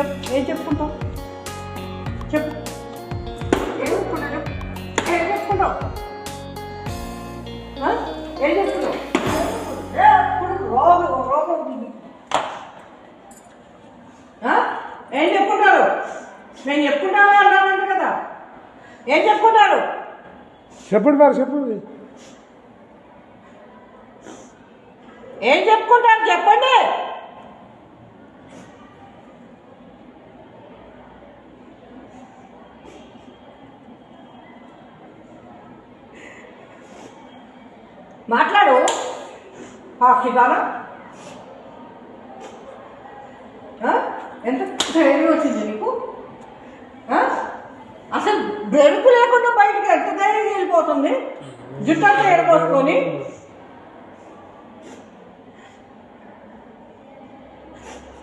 చెప్పు ఏం చెప్పుకుంటావు? చెప్పు. ఏం చెప్పుకుంటావు చెప్పు. ఏం చెప్పుకుంటావు? ఏం చెప్పుకుంటావు రోగం రోగం ఉంటుంది. ఏం చెప్పుకుంటారు నేను చెప్పుకుంటాను అన్నానంట కదా. ఏం చెప్పుకుంటారు చెప్పండి మరి చెప్పండి ఏం చెప్పుకుంటారు? చెప్పండి. మాట్లాడు. పాక్షిగాన ఎంత ధైర్యం వచ్చింది నీకు? అసలు బెరుకు లేకుండా బయటకు ఎంత ధైర్యం వెళ్ళిపోతుంది? జుట్టంతా ఎడపోసుకొని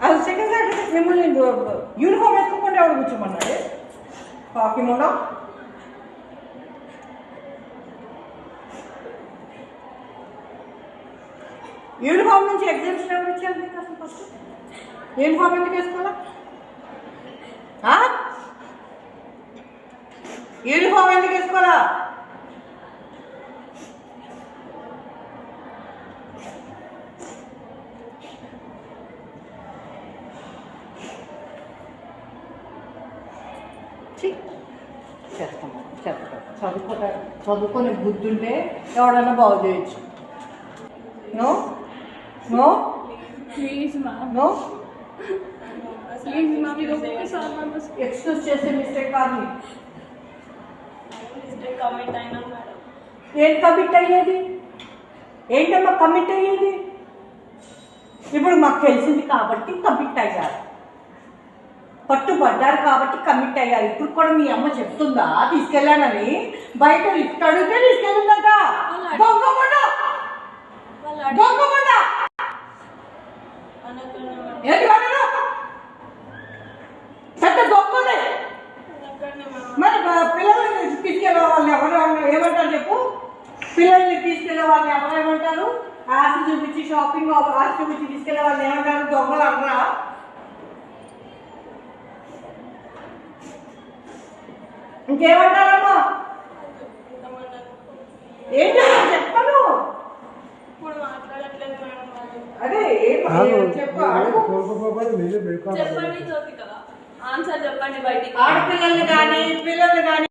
అది సెకండ్ సాటర్డే మిమ్మల్ని యూనిఫామ్ వేసుకోకుండా ఎవరు కూర్చోమన్నాడు కాకి ముండ యూనిఫామ్ నుంచి ఎగ్జామ్షన్ ఎవరు ఇచ్చారు మీకు అసలు ఫస్ట్ యూనిఫామ్ ఎందుకు వేసుకోవాలా ఆ? యూనిఫామ్ ఎందుకు వేసుకోవాలా ఛీ, చేస్తాము చేస్తాం చదువుకోట చదువుకునే బుద్ధి ఉంటే ఎవడన్నా బాగు చేయొచ్చు నో నో Please, ma'am. నో Please, ma'am. You don't solve my mistake. Excuse చేసే మిస్టేక్ కాదు మిస్టేక్ కమిట్ commit అయినా ఏం కమిట్ అయ్యేది? ఏంటమ్మా కమిట్ అయ్యేది? ఇప్పుడు మాకు తెలిసింది కాబట్టి కమిట్ అయ్యారు. పట్టుబడ్డారు కాబట్టి కమిట్ అయ్యారు. ఇప్పుడు కూడా మీ అమ్మ చెప్తుందా? తీసుకెళ్ళానని? బయట లిఫ్ట్ అడిగితే తీసుకెళ్ళిందట దొంగ వాళ్ళు దొంగ అనకుండా మేడం ఏంటి వాడను? పెద్ద దొంగనే. అనకుండా మరి పిల్లల్ని తీసుకెళ్ళే వాళ్ళు ఎవరు ఏమంటారు చెప్పు? పిల్లల్ని తీసుకెళ్ళే వాళ్ళు ఎవరు ఏమంటారు? ఆశ చూపించి షాపింగ్ ఆశ చూపించి తీసుకెళ్ళే వాళ్ళు ఏమంటారు? దొంగలు అనరా ఇంకేమంటారమ్మా? ఇంతమంది ఏం చెప్పాలి చెప్పను ఇప్పుడు మాట్లాడట్లేదు మేడం వాళ్ళు అదే ఏం ఏం చెప్పు అడుగు కోరుకోపోయి మీరే బేకార్ చెప్పండి ఆన్సర్ చెప్పండి. బయటికి ఆడపిల్లల్ని కానీ పిల్లల్ని కానీ